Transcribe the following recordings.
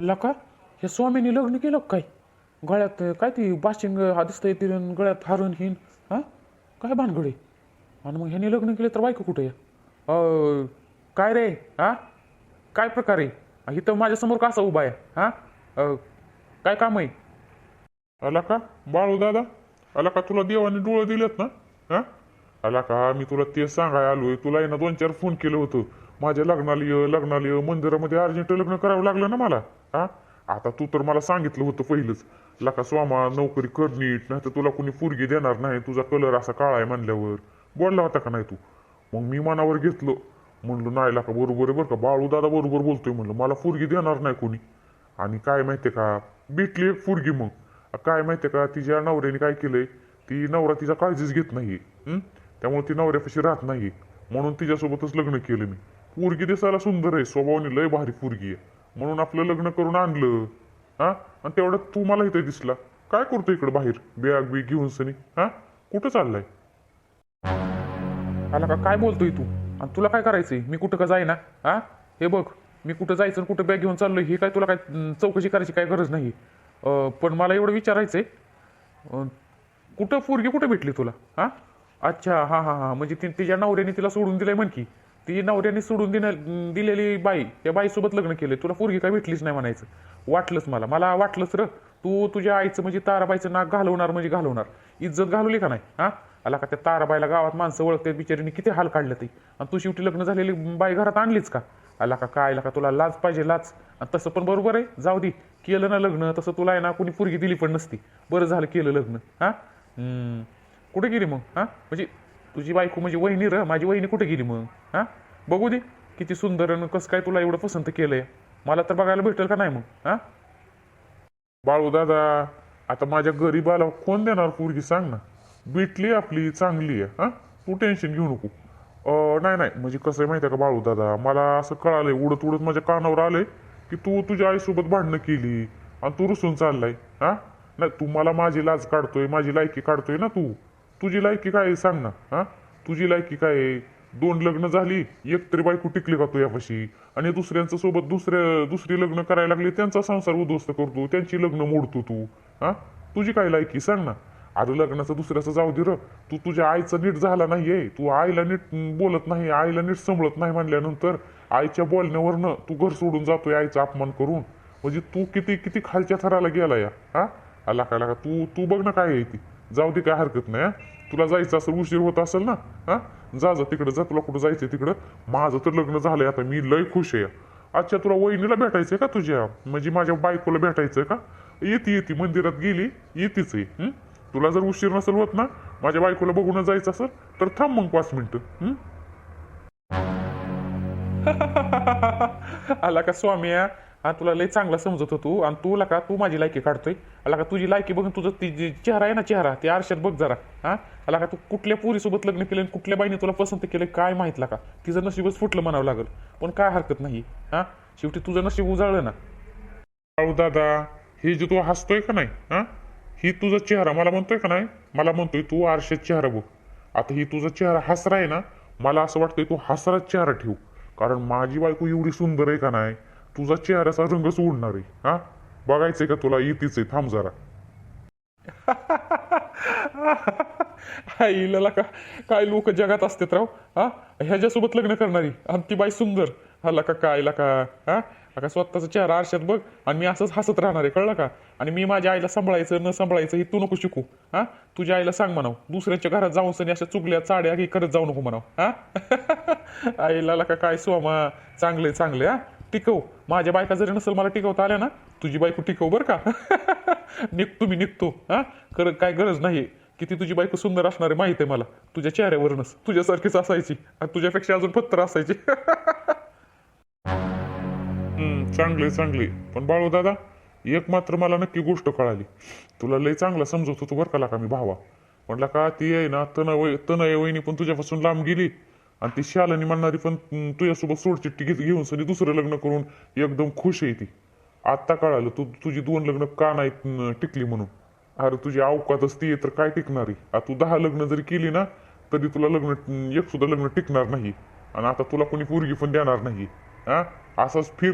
लका हे स्वामीने लग्न केलं काय गळ्यात काय ती बाशिंग हा दिसतंय तिरून गळ्यात हारून हिन हा? काय भानगडे आणि मग ह्याने लग्न केलं तर बायको कुठे या काय रे हा? काय प्रकार आहे? इथं माझ्यासमोर कसा उभा आहे हा? काय काम आहे? अला का बाळू दादा आला का तुला देवाने डोळं दिलेत ना हा? आला का मी तुला ते सांगाय आलोय तुला आहे ना दोन चार फोन केलं होतं. माझ्या लग्नाला ये लग्नाला ये मंदिरामध्ये अर्जंट लग्न करावं लागलं ना मला. हा? आता तू तर मला सांगितलं होतं पहिलंच. लका स्वामा नोकरी कर नीट नाही तर तुला कोणी फुरगी देणार नाही तुझा कलर असा काळा आहे म्हणल्यावर. बोलला होता का नाही तू? मग मी मनावर घेतलं. म्हणलं नाही लका बरोबर आहे बरं का. बाळू दादा बरोबर बोलतोय म्हणलं. मला पोरगी देणार नाही कोणी. आणि काय माहितीये का? भेटली एक पोरगी मग काय माहितीये का? तिच्या नवऱ्याने काय केलंय? ती नवरा तिचा काळजीच घेत नाही त्यामुळे ती नवऱ्यापाशी राहत नाही म्हणून तिच्यासोबतच लग्न केलं मी. पोरगी दिसायला सुंदर आहे. स्वभावाने लय भारी पोरगी आहे. म्हणून आपलं लग्न करून आणलं. हा? आणि तेवढ्यात तू मला इथे दिसला. काय करतो इकडं बाहेर? बॅग बी घेऊन सनी. हा? कुठं चाललाय? आला का? काय बोलतोय तू? आणि तुला काय करायचंय? मी कुठं का जाईना? हा? हे बघ मी कुठं जायचं आणि कुठं बॅग घेऊन चाललोय हे काय तुला काय चौकशी करायची काय गरज नाही. पण मला एवढं विचारायचंय. कुठं पोरगी कुठं भेटली तुला? हा? अच्छा हां हां हां. म्हणजे ती तिच्या नवऱ्याने तिला सोडून दिलंय म्हण की. ती नवऱ्याने सोडून देण्या दिलेली बाई त्या बाईसोबत लग्न केलंय. तुला पोरगी काय भेटलीच नाही म्हणायचं. वाटलंच मला. मला वाटलंच र तू तुझ्या आईचं म्हणजे ताराबाईचं नाक घालवणार म्हणजे घालवणार. इज्जत घालवली का नाही? हा? आला का त्या ताराबाईला गावात माणसं ओळखते बिचारीने? किती हाल काढले ते? आणि तू शेवटी लग्न झालेली बाई घरात आणलीच का? आला का काय? आला का तुला लाज पाहिजे लाज. आणि तसं पण बरोबर आहे. जाऊ दे. केलं ना लग्न तसं तुला आहे ना कुणी पोरगी दिली पण नसती. बरं झालं केलं लग्न. हा? कुठे गेली मग? हा? म्हणजे तुझी बायको म्हणजे वहिनी र माझी वहिनी कुठे गेली मग? हा? बघू दे किती सुंदर आणि कसं काय तुला एवढं पसंत केलंय. मला तर बघायला भेटेल का नाही मग? हा? बाळू दादा आता माझ्या गरीबाला कोण देणार पोरगी सांग ना. भेटली आपली चांगली आहे हां? तू टेन्शन घेऊ नको. नाही नाही म्हणजे कसं आहे माहिती आहे का बाळू दादा मला असं कळालंय उडत उडत माझ्या कानावर आलंय की तू तुझ्या आईसोबत भांडणं केली आणि तू रुसून चाललाय हा? नाही तू मला माझी लाज काढतोय माझी लायकी काढतोय ना तू. तुझी लायकी काय आहे सांग ना हा? तुझी लायकी काय आहे? दोन लग्न झाली एक तरी बायको टिकली का तू यापाशी आणि दुसऱ्यांच्या सोबत दुसऱ्या दुसरी लग्न करायला लागली त्यांचा संसार उद्ध्वस्त करतो त्यांची लग्न मोडतो तू हा? तुझी काय लायकी सांग ना. अरे लग्नाचं दुसऱ्याचं जाऊ दे र. तू तुझ्या आईचं नीट झाला नाहीये. तू आईला नीट बोलत नाही आईला नीट संभळत नाही म्हणल्यानंतर आईच्या बोलण्यावरनं तू घर सोडून जातोय आईचा अपमान करून. म्हणजे तू किती किती खालच्या थराला गेला या हा? आला काय लागा तू तू बघ ना काय आहे ती. जाऊ दे काय हरकत नाही तुला जायचं असेल उशीर होत असेल ना हा? जा जा तिकडं जा तुला कुठं जायचंय तिकडं. माझं तर लग्न झालंय आता मी लय खुश आहे. अच्छा तुला वहिनीला भेटायचंय का तुझ्या? म्हणजे माझ्या बायकोला भेटायचंय का? येते येते मंदिरात गेली येतेच आहे तुला जर उशीर नसेल होत ना माझ्या बायकोला बघून जायचं असेल तर थांब मग पाच मिनटं आला का स्वामी हा तुला लय चांगला समजत होतो. आणि तुला का तू माझी लायकी काढतोय. अला का तुझी लायकी बघून तुझं ती जी चेहरा आहे ना चेहरा ते आरशात बघ जरा. हा? आला का तू कुठल्या पोरीसोबत लग्न केलं आणि कुठल्या बाईने तुला पसंत केलं काय माहितला का तिचं नशीबच फुटलं म्हणावं लागल. पण काय हरकत नाही. हा? शेवटी तुझं नशीब उजाळलं ना. बाळू दादा हे जे तू हसतोय का नाही हा? ही तुझा चेहरा मला म्हणतोय का नाही? मला म्हणतोय तू आरशात चेहरा बघ. आता ही तुझा चेहरा हसरा आहे ना मला असं वाटतंय तू हसराच चेहरा ठेव. कारण माझी बायको एवढी सुंदर आहे का नाही? तुझा चेहऱ्याचा रंगच उडणार आहे हा? बघायचंय का तुला? येतीच आहे. थांब जरा. आईला का काय लोक जगात असतात राव हा? ह्याच्यासोबत लग्न करणारी. आणि ती बाई सुंदर. हल्ला का काय का हा? का स्वतःचा चेहरा आरशात बघ. आणि मी असंच हसत राहणार आहे कळलं का? आणि मी माझ्या आईला सांभाळायचं न सांभाळायचं हे तू नको शिकू हा? तुझ्या आईला सांग म्हणाव. दुसऱ्याच्या घरात जाऊन सनी अशा चुगल्या चाड्या हे करत जाऊ नको म्हणाव हा? आईला का काय सोमा? चांगले चांगले हा? टिकव. माझ्या बायका जरी नसेल मला टिकवता आल्या ना तुझी बायको टिकव बरं का? निघतो मी निघतो हा? खरं काय गरज नाही किती तुझी बायको सुंदर असणार आहे माहिती आहे मला. तुझ्या चेहऱ्यावरूनच तुझ्यासारखीच असायची. आणि तुझ्यापेक्षा अजून पत्तर असायची. हम्म चांगले चांगले पण बाळू दादा एक मात्र मला नक्की गोष्ट कळाली. तुला लय चांगला समजत होतो बरं का का मी भावा. म्हटला का ती आहे ना तन वय तनय वहिनी पण तुझ्यापासून लांब गेली. आणि ती शालानी म्हणणारी पण तुझ्यासोबत सोडचिट्टी घेत घेऊन सनी दुसरं लग्न करून एकदम खुश आहे ती. आत्ता कळालं तू तुझी दोन लग्न का नाही टिकली म्हणून. अरे तुझी अवकातच ती तर काय टिकणार आहे? आता तू दहा लग्न जरी केली ना तरी तुला लग्न एक सुद्धा लग्न टिकणार नाही. आणि आता तुला कोणी पोरगी पण देणार नाही. हा? असाच फिर.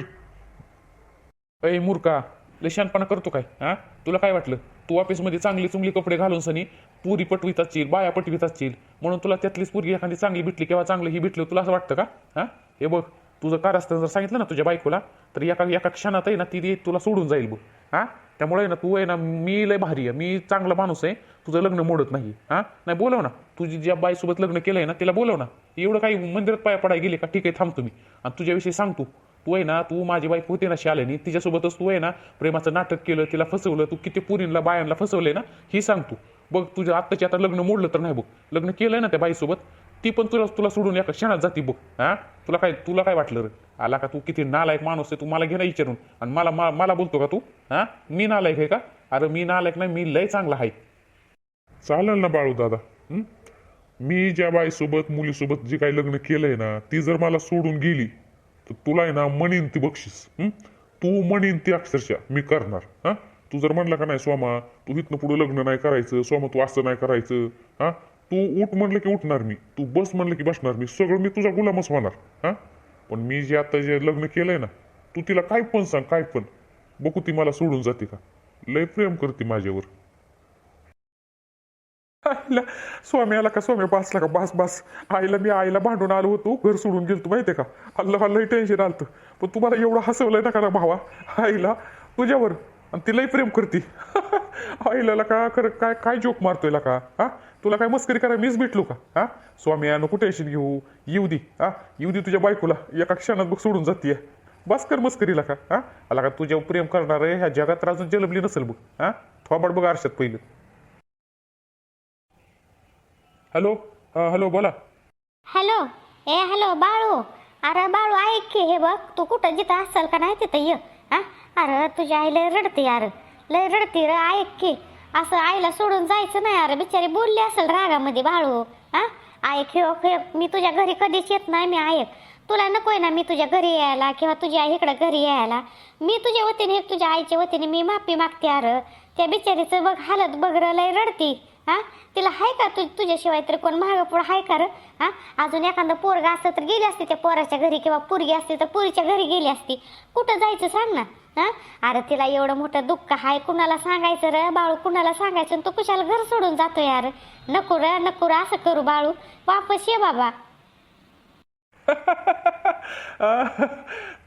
अय मूर्खा लय शानपणा करतो काय? हा? तुला काय वाटलं? तू ऑफिसमध्ये चांगली चुंगली कपडे घालून सनी पुरी पटवीत असशील बाया पटवीत असशील म्हणून तुला त्यातलीच पुरी एखादी चांगली भेटली किंवा चांगलं ही भेटलं तुला असं वाटतं का? हा? हे बघ तुझं कार असतं जर सांगितलं ना तुझ्या बायकोला तर एका एका क्षणात आहे ना ती तुला सोडून जाईल बघ. हा? त्यामुळे आहे ना तू आहे ना मी लय भारी आहे. मी चांगला माणूस आहे. तुझं लग्न मोडत नाही. हा? नाही बोलव ना. तुझी ज्या बाईसोबत लग्न केलं आहे ना तिला बोलव ना. एवढं काही मंदिरात पाया पडाय गेले का? ठीक आहे थांब तुम्ही. आणि तुझ्याविषयी सांगतो तू आहे ना तू माझी बाईक होती ना शालेनी तिच्यासोबतच तू आहे ना प्रेमाचं नाटक केलं तिला फसवलं तू किती पुरींला बायांना फसवलंय ना ही सांग तू. बघ तुझ्या आत्ताची आता लग्न मोडलं तर नाही बघ. लग्न केलंय ना त्या बाईसोबत ती पण तुला तुला सोडून एका क्षणात जाती बघ हा? तुला काय तुला काय वाटलं रे? आला का तू? किती नालायक माणूस आहे तू मला घे ना विचारून. आणि मला मला बोलतो का तू? हा? मी नालायक आहे का? अरे मी नालायक नाही मी लय चांगला आहे. चालेल ना बाळू दादा मी ज्या बाईसोबत मुलीसोबत जे काही लग्न केलंय ना ती जर मला सोडून गेली तर तुला आहे ना म्हणीन ती बक्षीस तू म्हणीन ती अक्षरशः मी करणार हा? तू जर म्हणला का नाही स्वामा तू इथनं पुढे लग्न नाही करायचं स्वामा तू असं नाही करायचं हा? तू उठ म्हणलं की उठणार मी तू बस म्हणलं की बसणार मी सगळं मी तुझा गुलामच होणार हा? पण मी जे आता जे लग्न केलंय ना तू तिला काय पण सांग काय पण बघू ती मला सोडून जाते का? लय प्रेम करते माझ्यावर. आईला. स्वामी आला का? स्वामी बसला का बस बस. आईला मी आईला भांडून आलो होतो. घर सोडून गेलो माहितीये का? अल्ला लई टेन्शन आलतं. पण तुम्हाला एवढं हसवलंय ना का ना भावा. आईला तुझ्यावर. आणि तिलाही प्रेम करती. आईला का कर काय काय जोक मारतोय का हा? तुला काय मस्करी करा मीच भेटलो का? हा? स्वामी या नको टेन्शन घेऊ. येऊ दे हा? येऊ दे तुझ्या बायकोला. एका क्षणात बघ सोडून जाते बस कर मस्करीला का हा? आला का तुझ्यावर प्रेम करणार ह्या जगात तर अजून जलमली नसेल बघ. हा? थोबाड बघ आरशात पहिलं. हॅलो हा हॅलो बोला. हॅलो ए हॅलो बाळू. अरे बाळू ऐक की हे बघ तू कुठं जिथं असाल का नाही तिथं ये हा? अरे तुझी आई लय रडते यार. लय रडते र ऐक की. असं आईला सोडून जायचं नाही अरे बिचारी बोलली असेल रागामध्ये बाळू हा? ऐक हे हे मी तुझ्या घरी कधीच येत नाही मी ऐक तुला नकोय ना मी तुझ्या घरी यायला किंवा तुझी आई इकडं घरी यायला. मी तुझ्या वतीने तुझ्या आईच्या वतीने मी माफी मागते अरे. त्या बिचारीचं बघ हालत बघ र लय रडती. हा? तिला हाय का? तु तुझ्याशिवाय तर कोण महाग पुढं हाय का हां हा? अजून एखादं पोरगा असतं तर गेली असती त्या पोराच्या घरी किंवा पोरगी असती तर पुरीच्या घरी गेली असती. कुठं जायचं सांग ना? हां? अरे तिला एवढं मोठं दुःख हाय. कुणाला सांगायचं र? बाळू कुणाला सांगायचं? तू कुशाला घर सोडून जातो यार. नको र नको र. असं करू बाळू. वापस ये बाबा.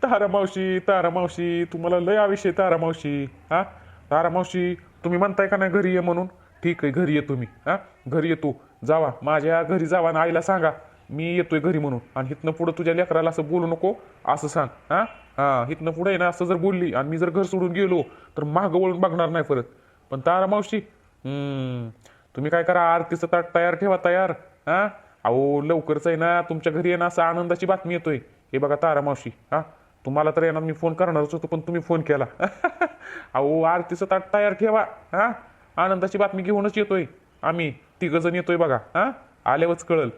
तारा मावशी तारा मावशी तुम्हाला लय आविषय तारा मावशी. हा? तारा मावशी तुम्ही म्हणताय का नाही घरी ये म्हणून? ठीक आहे घरी येतो मी. हा? घरी येतो. जावा. माझ्या घरी जावा आणि आईला सांगा. मी येतोय घरी म्हणून. आणि इथनं पुढं तुझ्या लेकराला असं बोलू नको. असं सांग. हा? हा इथनं पुढं आहे ना असं जर बोलली आणि मी जर घर सोडून गेलो तर मागं वळून बघणार नाही परत. पण तारा मावशी हम्म, तुम्ही काय करा आरतीचं ताट तयार ठेवा तयार. हा? अहो लवकरच आहे ना तुमच्या घरी आहे ना असं आनंदाची बातमी येतोय. हे बघा तारा मावशी हा? तुम्हाला तर येणार मी फोन करणारच होतो पण तुम्ही फोन केला. अहो आरतीचं ताट तयार ठेवा. हा? आनंदाची बातमी घेऊनच येतोय. आम्ही तिघ जण येतोय बघा. हा? आल्यावरच कळल.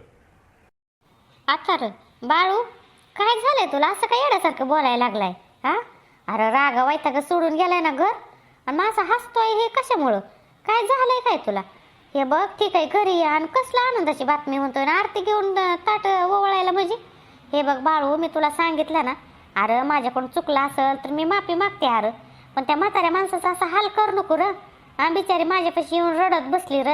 आता र बाळू काय झालंय तुला? असं काय येण्यासारखं बोलायला लागलाय? हा? अरे रागा वैताग सोडून गेलाय ना घर? आणि माझा हसतोय हे कशामुळं? काय झालंय काय तुला? हे बघ ठीक आहे घरी या आणि कसला आनंदाची बातमी म्हणतोय ना? आरती घेऊन अं, ताट ओवळायला म्हणजे? हे बघ बाळू मी तुला सांगितलं ना? अरे माझ्याकडून चुकलं असेल तर मी माफी मागते अरे. पण त्या म्हाताऱ्या माणसाचा असा हाल कर नको र. हा बिचारी माझ्यापाशी येऊन रडत बसली र.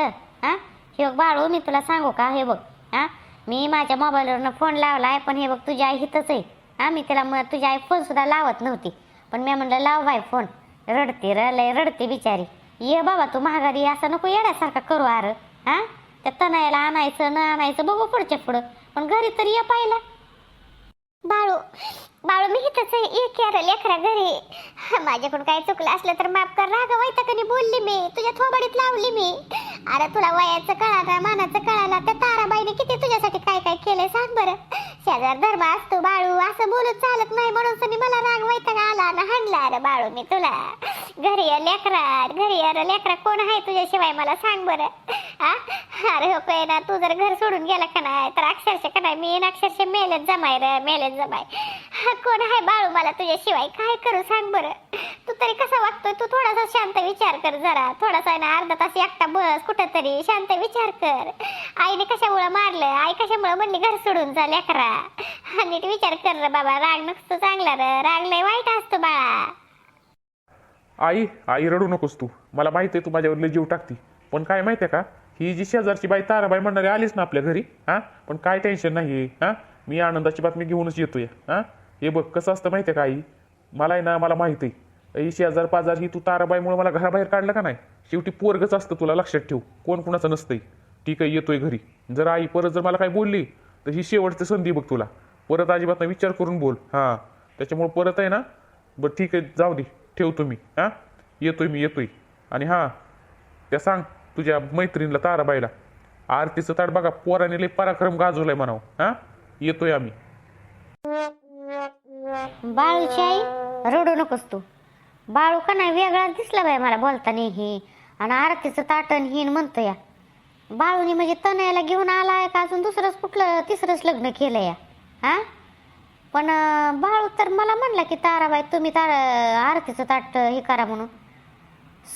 हा? हे बघ बाळू मी तुला सांगू का? हे बघ. हा? मी माझ्या मोबाईलवरनं फोन लावलाय पण हे बघ तुझी आई हितच आहे. हा मी तिला मग तुझी आई फोन सुद्धा लावत नव्हती. पण मी म्हणलं लाव बाय फोन. रडते र लय रडते बिचारी. ये बाबा तू महागारी असं नको येण्यासारखा करू अर हा? त्या तणायला आणायचं न आणायचं बघू पुढच्या पुढं. पण घरी तर ये पाहिला. बाळू बाळू मी इथंच आहे. एक यार लेकरा घरी. माझ्याकडून काय चुकलं असलं तर माफ कर. राग वैतकनी बोलली मी. तुझ्या थोबडीत लावली मी. अरे तुला वयाचं कळाला मानाचं कळाला. त्या ताराबाईने किती तुझ्यासाठी काय काय केलंय सांग बरं. शेजार धर्म असतो बाळू. असं बोलत चालत नाही म्हणून सनी मला राग वैतक आला ना हाणला. अरे बाळू मी तुला. घरी या लेकरा. घरी अरे लेकरा. कोण आहे तुझ्याशिवाय मला सांग बरं. हा अरे हो काय ना? तू जर घर सोडून गेला का नाही तर अक्षरशः का नाही? मी अक्षरशः मेलेच जमाय रे. मेलेच जमाय. जगात कोण आहे बाळू? मला तुझ्याशिवाय काय करू? सांग बरं. तू तरी कसा वागतोय? तू थोडासा शांत विचार कर जरा. थोडासा ना अर्धा तास एकटा बस कुठंतरी शांत विचार कर. आईने कशामुळं मारलं? आई कशामुळं म्हणली घर सोडून जा लेकरा. हा, नीट विचार कर रे बाबा. राग नसतो चांगला रे. राग लय वाईट असतो बाळा. आई आई रडू नकोस तू. मला माहिती आहे तू माझ्यावर लय जीव टाकती. पण काय माहिती आहे का? ही जी शेजारची बाई ताराबाई म्हणणारी आलीच ना आपल्या घरी हां? पण काय टेन्शन नाही हा हां? मी आनंदाची बातमी घेऊनच येतोय हां? हे बघ कसं असतं माहिती आहे का आई? मला आहे ना मला माहिती आहे. ही शेजार पाजार ही तू ताराबाईमुळे मला घराबाहेर काढलं का नाही? शेवटी पोरगच असतं तुला लक्षात ठेव. कोण कुणाचं नसतंय. ठीक आहे येतोय घरी. जर आई परत जर मला काय बोलली तर ही शेवटची संधी बघ तुला. परत अजिबात ना विचार करून बोल. हां. त्याच्यामुळे परत आहे ना बरं ठीक आहे जाऊ दे. ठेवतो मी. हां? येतोय मी येतोय. आणि हां त्या सांग तुझ्या मैत्रिणीला ताराबाईला. आरतीचं ताट बघा पोराने लय पराक्रम गाजवलाय म्हणावं. हां? येतोय आम्ही. बाळूची आई रडू नकोस तू. बाळू का नाही वेगळाच दिसला बाई मला बोलताना हे. आणि आरतीचं ताटण हिन म्हणतो या. बाळूनी म्हणजे तनयाला घेऊन आला आहे का अजून दुसरंच कुठलं तिसरंच लग्न केलं या? हा? पण बाळू तर मला म्हणला की ताराबाई तुम्ही तार आरतीचं ताट हे करा म्हणून.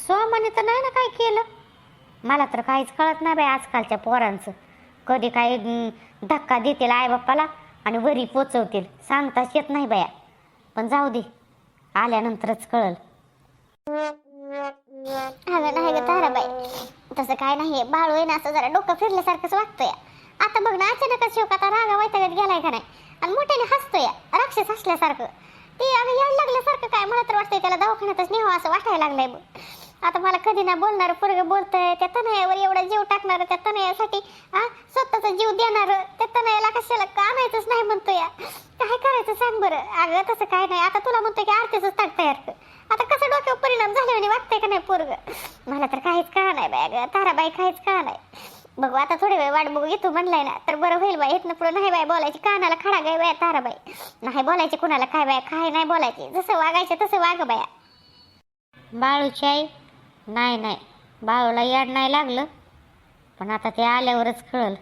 स्वामाने तर नाही ना काय केलं? मला तर काहीच कळत नाही बाई आजकालच्या पोरांचं. कधी काय धक्का देतील आईबाप्पाला आणि वरी पोचवतील. सांगताच येत नाही बाया. पण जाऊ दे. आल्यानंतरच कळल. अगं नाही ग ताराबाई. तसं काय नाही बाळू आहे ना असं जरा डोकं फिरल्यासारखंच वाटतंय. आता बघ ना अचानकच शिवक आता रागा वैतागत गेलाय का नाही? आणि मोठ्याने हसतोय. राक्षस हसल्यासारखं. ते अगं याड लागल्यासारखं काय? मला तर वाटतंय त्याला दवाखान्यातच नेहावं असं वाटायला लागलंय बघ. आता मला कधी ना बोलणार पोरग बोलतंय त्या तनयावर एवढा जीव टाकणार त्या तनयासाठी हा स्वतःचा जीव देणार त्या तनयाला कशाला का आणायचंच नाही म्हणतो या. काय करायचं सांग बरं? अगं तसं काय नाही. आता तुला म्हणतोय की आरतीच ताक तयार कर. आता कसं डोक्यावर परिणाम झाल्याने वाटतंय का नाही पोरग? मला तर काहीच कळा नाही बाय अगं. ताराबाई काहीच कळा नाही. बघू आता थोडी वेळ वाट बघू येतो म्हणलाय ना तर बरं होईल बाई. इथनं पुढे नाही बाय बोलायची. कानाला खडा गाय बाय ताराबाई. नाही बोलायची कुणाला काय बाय काय नाही बोलायची. जसं वागायचं तसं वाग बाया. बाळूची आई नाही नाही. बाळूला याड नाही लागलं. पण आता ते आल्यावरच कळल.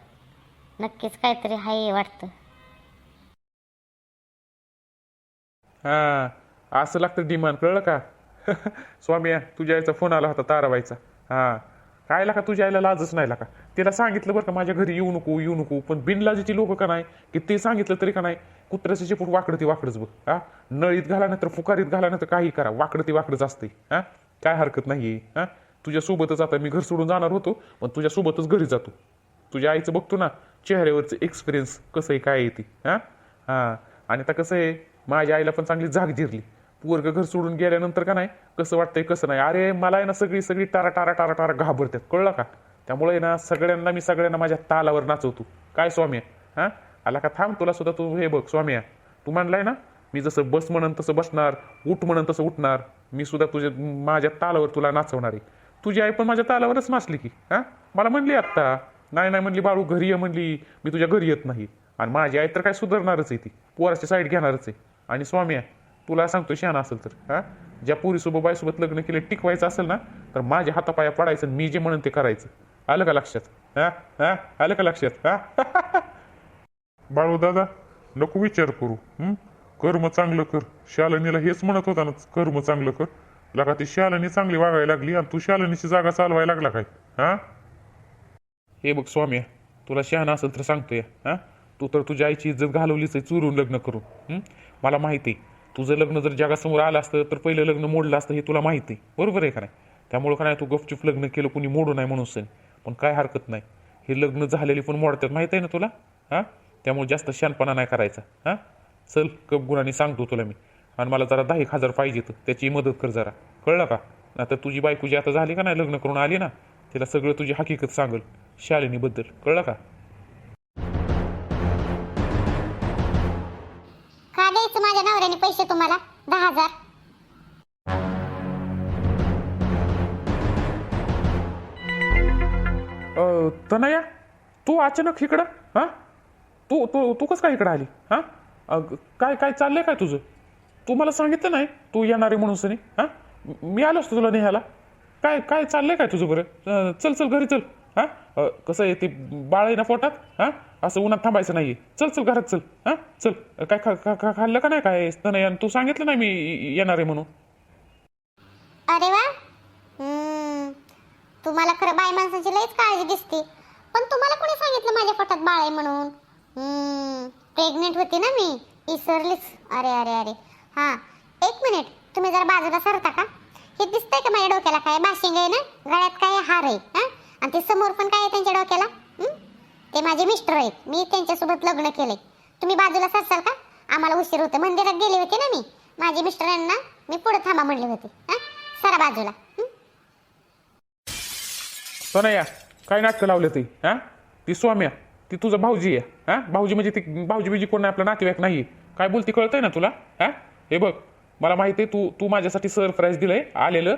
नक्कीच काहीतरी हाय वाटतं. हा असं लागतं डिमांड कळलं का? स्वामी तुझ्या आईचा फोन आला होता ताराबाईचा. हा. काय लाका तुझ्या आईला लाजच नाही लाका तिला सांगितलं बरं का माझ्या घरी येऊ नको येऊ नको पण बिनलाजीची लोक का नाही की ते सांगितलं तरी का नाही कुत्र्याचं शेपूट वाकडं ते वाकडंच बघ. हा? नळीत घाला नाही तर फुकारीत घाला नाही तर काही करा. वाकडं ती वाकडंच असते हा? काय हरकत नाही हा? तुझ्यासोबतच आता मी घर सोडून जाणार होतो पण तुझ्यासोबतच घरी जातो. तुझ्या आईचं बघतो ना चेहऱ्यावरचं एक्सपिरियन्स कसं आहे काय येते हां? हां. आणि आता कसं आहे माझ्या आईला पण चांगली जाग जिरली. पोरगं घर सोडून गेल्यानंतर का नाही कसं वाटतंय कसं नाही. अरे मला आहे ना सगळी सगळी टारा टारा टारा टारा घाबरतात कळलं का? त्यामुळे आहे ना सगळ्यांना मी सगळ्यांना माझ्या तालावर नाचवतो. काय स्वामी हां? आला का थांब तुला सुद्धा तू हे बघ स्वामी तू म्हणलाय ना मी जसं बस म्हणून तसं बसणार उठ म्हणून तसं उठणार. मी सुद्धा तुझ्या माझ्या तालावर तुला नाचवणार आहे. तुझी आई पण माझ्या तालावरच नाचली की हां? मला म्हणली आत्ता नाही नाही म्हणली बाळू घरी ये म्हणली मी तुझ्या घरी येत नाही. आणि माझी आई तर काय सुधारणारच आहे ती. पोराची साईड घेणारच आहे. आणि स्वामी तुला सांगतो शहाणा असेल तर हां? ज्या पोरीसोबत बाईसोबत लग्न केले टिकवायचं असेल ना तर माझ्या हातापाया पडायचं आणि मी जे म्हणून ते करायचं. आलं का लक्षात? हां? हां? आलं का लक्षात? हां? बाळू दादा नको विचार करू कर्म चांगलं कर. शालनीला हेच म्हणत होता ना कर्म चांगलं कर. लगा ती शालनी चांगली वागायला लागली आणि तू शालनीची जागा चालवायला लागला काय? हा? हे बघ स्वामी तुला शहाणा असेल तर सांगतोय. हां? तू तर तुझ्या आईची इज्जत घालवलीच आहे चुरून लग्न करून. मला माहिती आहे. तुझं लग्न जर जगासमोर आलं असतं तर पहिलं लग्न मोडलं असतं हे तुला माहिती आहे. बरोबर आहे का नाही? त्यामुळं का नाही तू गपचूप लग्न केलं कुणी मोडू नाही म्हणून सण. पण काय हरकत नाही. हे लग्न झालेली पण मोडतात माहीत आहे ना तुला? हां? त्यामुळे जास्त शानपणा नाही करायचा. हां? चल कप गुणाने सांगतो तुला मी. आणि मला जरा दहा एक हजार पाहिजे तर त्याची मदत कर जरा. कळलं का? आता तुझी बायको जी आता झाली का नाही लग्न करून आली ना तिला सगळं तुझी हकीकत सांगल शालिनीबद्दल. कळलं का? का द्यायचं माझ्या नवऱ्याने पैसे तुम्हाला? दहा हजार. अ, तनया तू अचानक इकडं हां? तू तू तू कसं काय इकडं आली हां? अग, काय काय चाललंय काय तुझं? तू मला सांगितलं नाही तू येणार आहे म्हणून सनी. हां? मी आलो असतो तुला नेहायला. काय काय चाललंय काय तुझं बरं? चल चल घरी चल. हां? कसं आहे ते बाळ आहे ना पोटात? हां? असं उन्हात थांबायचं नाही चल चल घरात चल. हां? चल. काय खा खा खा- खाल्लं का नाही? काय नाही? तू सांगितलं नाही मी येणार आहे म्हणून. अरे वा. हम्म. तुम्हाला खरं बाय माणसाची लईच काळजी दिसते. पण तुम्हाला कोणी सांगितलं माझ्या पोटात बाळ आहे म्हणून? प्रेग्नेंट होती ना मी इसरलीच अरे अरे अरे. हां एक मिनिट. तुम्ही जरा बाजूला सरता का? हे दिसतंय का माझ्या डोक्याला काय? बाशिंग आहे ना? गळ्यात काय हार आहे हा? आणि ते समोर पण काय आहे त्यांच्या डोक्याला? ते माझे मिस्टर आहेत. मी त्यांच्यासोबत लग्न केलंय. तुम्ही बाजूला सरसाल का? आम्हाला उशीर होतं मंदिरात म्हणजे गेले होते ना मी? माझे मिस्टरांना मी पुढे थांबा म्हणले होते. हां? सरा बाजूला. हं? काय नाटकं लावलं ते? हा? ती स्वाम्या ती तुझं भाऊजी आहे. हा? भाऊजी म्हणजे ती भाऊजी बिजी कोण नाही आपला नातेवाईक नाही. काय बोलती कळतंय ना तुला? हा? हे बघ मला माहिती आहे तू तू माझ्यासाठी सरप्राईज दिलंय आलेलं.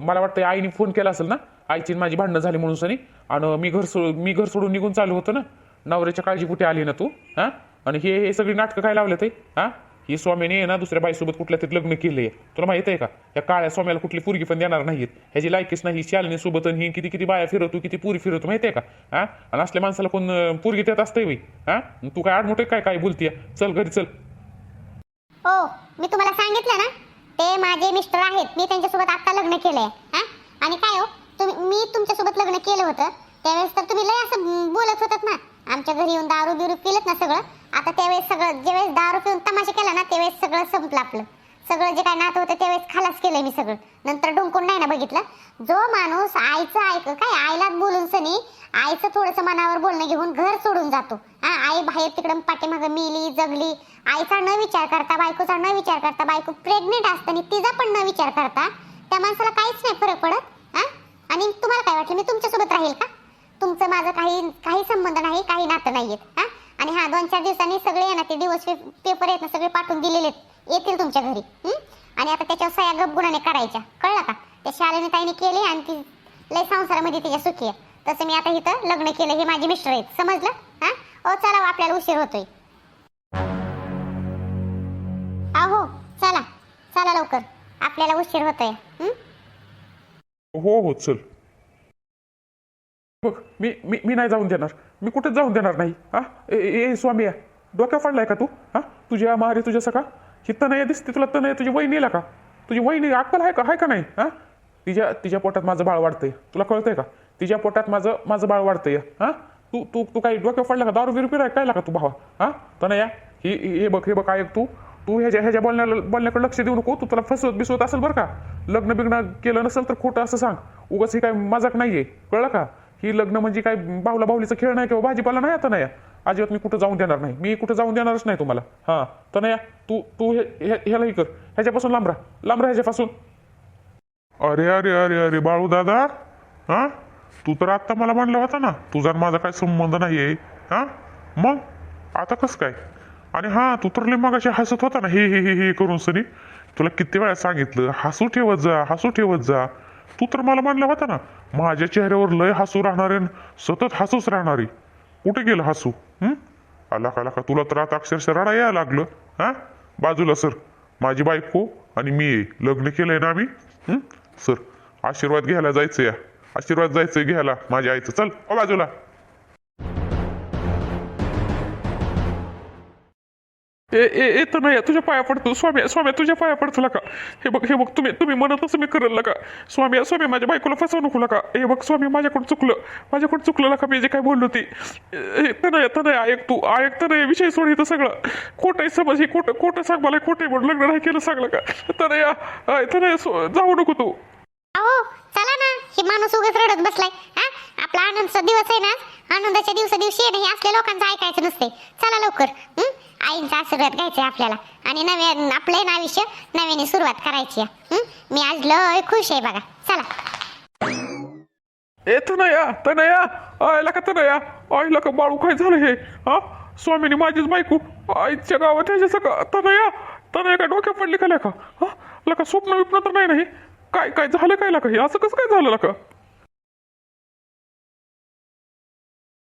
मला वाटतं आईने फोन केला असेल ना? आईची माझी भांडणं झाली म्हणून सनी. आणि मी घर सोड मी घर सोडून निघून चालू होतं ना? नवऱ्याच्या काळजी कुठे आली ना तू? हा? आणि हे हे सगळी नाटकं काय लावलं ते हा? ही स्वामीने ना दुसऱ्या बाईसोबत कुठल्या तरी लग्न केले तुला माहीत आहे का? या काळ्या स्वाम्याला कुठली पुरगी पण देणार नाहीत. ह्याची लायकीच नाही शालिनी सोबत आणि ही किती किती बाया फिरवतो किती पुरी फिरवतो माहिती आहे का? हा? आणि असल्या माणसाला कोण पुरगी देत असतंय बाई. हा? तू काय आडमोठे काय काय बोलतीय? चल घरी चल. ओ मी तुम्हाला सांगितलं ना ते माझे मिस्टर आहेत मी त्यांच्यासोबत आता लग्न केलंय हा? आणि काय हो तुम्ही मी तुमच्यासोबत लग्न केलं होतं त्यावेळेस तर तुम्ही लय असं बोलत होतात ना. आमच्या घरी येऊन दारू बिरू पिलत ना सगळं आता त्यावेळेस सगळं ज्यावेळेस दारू पिऊन तमाशा केला ना त्यावेळेस सगळं संपलं आपलं. सगळं जे काय नातं होतं त्यावेळेस खालास केलंय मी सगळं. नंतर डोंकून नाही ना बघितलं. जो माणूस आईचं ऐक काय आईलाच बोलून सनी आईचं थोडंसं मनावर बोलणं घेऊन घर सोडून जातो. हा आई बाहेर तिकडं पाठीमागं मिली जगली. आईचा न विचार करता बायकोचा न विचार करता बायको प्रेग्नेंट असताना तिचा पण न विचार करता त्या माणसाला काहीच नाही फरक पडत हा? आणि तुम्हाला काय वाटलं? मी तुमच्यासोबत राहील का? तुमचं माझं काही काही संबंध नाही काही नातं नाहीयेत हा? आणि हा दोन चार दिवसांनी सगळे आहे ना ते दिवस पेपर आहेत ना सगळे पाठवून दिलेले आहेत. येतील तुमच्या घरी आणि आता त्याच्यावर सया गपगुणाने करायच्या. कळलं का? त्या शाळेने ताईने केले आणि ती लय संसारामध्ये तिच्या सुखी आहे. तसं मी आता इथं लग्न केलं हे माझे मिस्टर आहेत. समजलं? हा? ओ चला हो, आपल्याला उशीर होतोय. अहो चला. चला लवकर. आपल्याला उशीर होतोय हो हो चल. बघ मी मी मी नाही जाऊन देणार. मी कुठेच जाऊन देणार नाही. हा? ए ए- स्वामी या डोक्या फाडलाय का तू? हा? तुझ्या महारी तुझ्या सका ही तनया दिसते तुला तनया तुझी वहिनीला का? तुझी वहिनी अक्कल आहे का? आहे का नाही? हा? तिच्या तिच्या पोटात माझं बाळ वाढतंय. तुला कळतंय का? तिच्या पोटात माझं माझं बाळ वाढतंय. हा? तू तू तू काही डोक्या फाडला का? दारू बिरू पिराय काय लागा तू भावा? हा? तनया ही ही- हे बघ हे बघ ऐक तू? तू ह्याच्या ह्याच्या बोलण्याला बोलण्याकडे लक्ष देऊ नको. तू तुला फसवत बिसवत असेल बरं का? लग्न बिग्न केलं नसेल तर खोटं असं सांग. उगाच हे काय मजाक नाहीये. कळलं का? ही लग्न म्हणजे काय बाहुला बाहुलीचा खेळ नाही किंवा भाजीपाला नाही आता नाही अजिबात मी कुठं जाऊन देणार नाही. मी कुठं जाऊन देणारच नाही तुम्हाला. हां तर नाही तू तू हे हे- ह्यालाही कर. ह्याच्यापासून लांबरा लांबरा ह्याच्यापासून. अरे अरे अरे अरे बाळू दादा. हां? तू तर आत्ता मला म्हणला होता ना तुझा माझा काय संबंध नाही आहे हां? मग? आता कस काय? आणि हां तू तर लय मगाशी हसत होता ना हे हे हे हे करून सनी. तुला किती वेळा सांगितलं हसू ठेवत जा हसू ठेवत जा. तू तर मला म्हणला होता ना माझ्या चेहऱ्यावर लय हसू राहणारे आणि सतत हसूच राहणारी. कुठे गेलं हसू? हं? आला का आला का? तुला तर आता अक्षरशः रडा यायला लागलं. हा? बाजूला सर. माझी बायको आणि मी आहे. लग्न केलंय ना आम्ही? हं? सर आशीर्वाद घ्यायला जायचं या. आशीर्वाद जायचं घ्यायला. माझ्या आईचं. चल ओ बाजूला. ए ए ए तर नाही तुझ्या पाया पडतो. स्वामी स्वामी तुझ्या पाया पडतो का हे बघ हे बघ तुम्ही तुम्ही म्हणत असं मी करेल का स्वामी स्वामी माझ्या बायकोला फसवू नको. का हे बघ स्वामी माझ्याकडून चुकलं. माझ्याकडून चुकलं का मी जे काय बोललो ती. तर तर नाही ऐक तू ऐक तर नाही विषय सोड इथं सगळं. खोटं समज हे खोटं खोटं सांग मला खोटे म्हणून लग्न नाही केलं सांगलं का तर या तर नाही जाऊ नको तू. अहो चला ना. हे माणूस उगाच रडत बसलाय हा? आपला आनंदचा दिवस आहे ना आनंदाच्या दिवसा दिवशी आहे ना असल्या लोकांचं ऐकायचं नसते चला लवकर आईंचा आशीर्वाद घ्यायचा आपल्याला. आणि नवीन आपलं आयुष्य नव्याने सुरुवात करायची आहे. मी आज लय खुश आहे बघा. चला. ए तनया तनया आयला का तनया? आईला का बाळू काय झालं हे? हा? स्वामीने माझीच बायको. आईच्या गावात ह्याच्या सगळं तनया तनया काय डोक्या पडली का का हा? लका स्वप्न विप्न तर नाही नाही काय काय झालं काय लका हे? असं कसं काय झालं लका?